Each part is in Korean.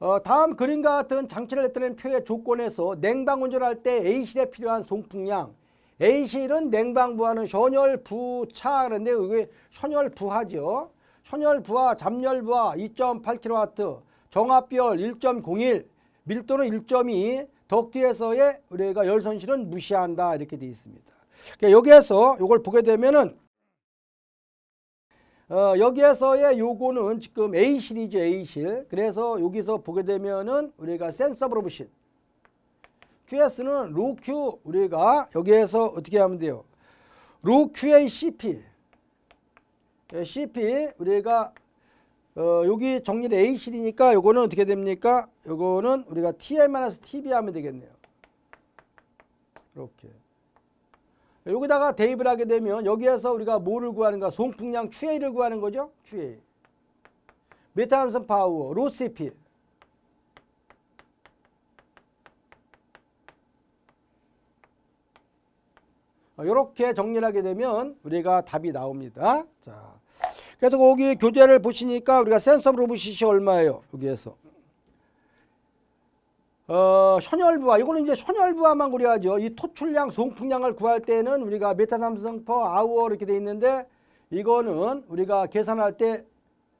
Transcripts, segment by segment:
어, 다음 그림과 같은 장치를 나타낸 표의 조건에서 냉방 운전할 때 A실에 필요한 송풍량 A실은 냉방 부하는 현열부차 그런데 이게 현열부하죠. 현열부하, 잠열부하 2.8kW, 정압별 1.01, 밀도는 1.2, 덕트에서의 우리가 열선실은 무시한다 이렇게 되어 있습니다. 그러니까 여기에서 이걸 보게 되면은 어, 여기에서의 요거는 지금 A실이죠, A실. 그래서 여기서 보게 되면은 우리가 센서 브로브실. QS는 로큐 우리가 여기에서 어떻게 하면 돼요? 로QA CP. 예, CP 우리가 어, 여기 정리를 A실이니까 요거는 어떻게 됩니까? 요거는 우리가 TM-TB 하면 되겠네요. 이렇게. 여기다가 대입을 하게 되면 여기에서 우리가 뭐를 구하는가? 송풍량 QA를 구하는 거죠. QA. 메탄선 파워, 로CP. 이렇게 정리를 하게 되면 우리가 답이 나옵니다. 자, 그래서 거기 교재를 보시니까 우리가 센서 로브시시 얼마예요? 여기에서. 어, 현열부하 이거는 이제 현열부하만 고려하죠. 이 토출량, 송풍량을 구할 때는 우리가 메타 삼성 퍼 아워 이렇게 돼 있는데 이거는 우리가 계산할 때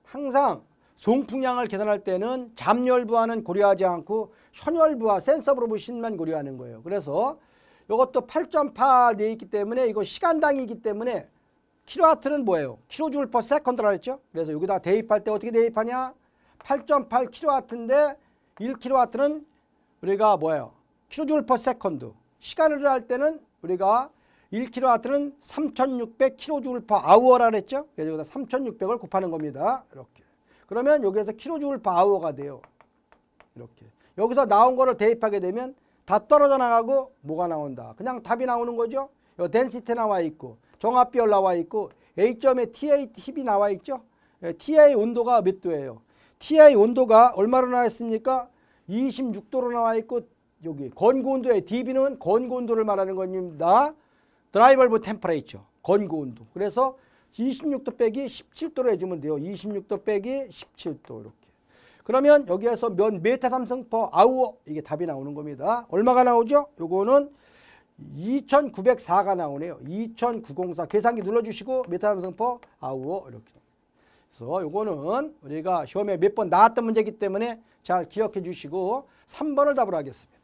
항상 송풍량을 계산할 때는 잠열부하는 고려하지 않고 현열부하 센서 브로브신만 고려하는 거예요. 그래서 이것도 8.8돼 있기 때문에 이거 시간당이기 때문에 킬로와트는 뭐예요? 킬로줄 퍼 세컨드라 했죠? 그래서 여기다 대입할 때 어떻게 대입하냐? 8.8 킬로와트인데 1 킬로와트는 우리가 뭐예요? 킬로줄 퍼 세컨드. 시간을 할 때는 우리가 1킬로와트는 3600 킬로줄 퍼 아워라 그랬죠? 그래서 여기다 3600을 곱하는 겁니다. 이렇게. 그러면 여기에서 킬로줄 퍼 아워가 돼요. 이렇게. 여기서 나온 거를 대입하게 되면 다 떨어져 나가고 뭐가 나온다. 그냥 답이 나오는 거죠. 요 덴시티 나와 있고 정압비열 나와 있고 A점에 TA 팁이 나와 있죠. 예, TA 온도가 몇 도예요? TA 온도가 얼마로 나와 있습니까? 26도로 나와 있고 여기 건고 온도의 DB는 건고 온도를 말하는 겁니다. 드라이버브 템퍼레이처 건고 온도. 그래서 26도 빼기 17도로 해주면 돼요. 26도 빼기 17도 이렇게. 그러면 여기에서 몇 메타 삼성 퍼 아우어 이게 답이 나오는 겁니다. 얼마가 나오죠? 요거는 2904가 나오네요. 2904 계산기 눌러주시고 메타 삼성 퍼 아우어 이렇게. 그래서 요거는 우리가 시험에 몇 번 나왔던 문제이기 때문에 잘 기억해 주시고 3번을 답을 하겠습니다.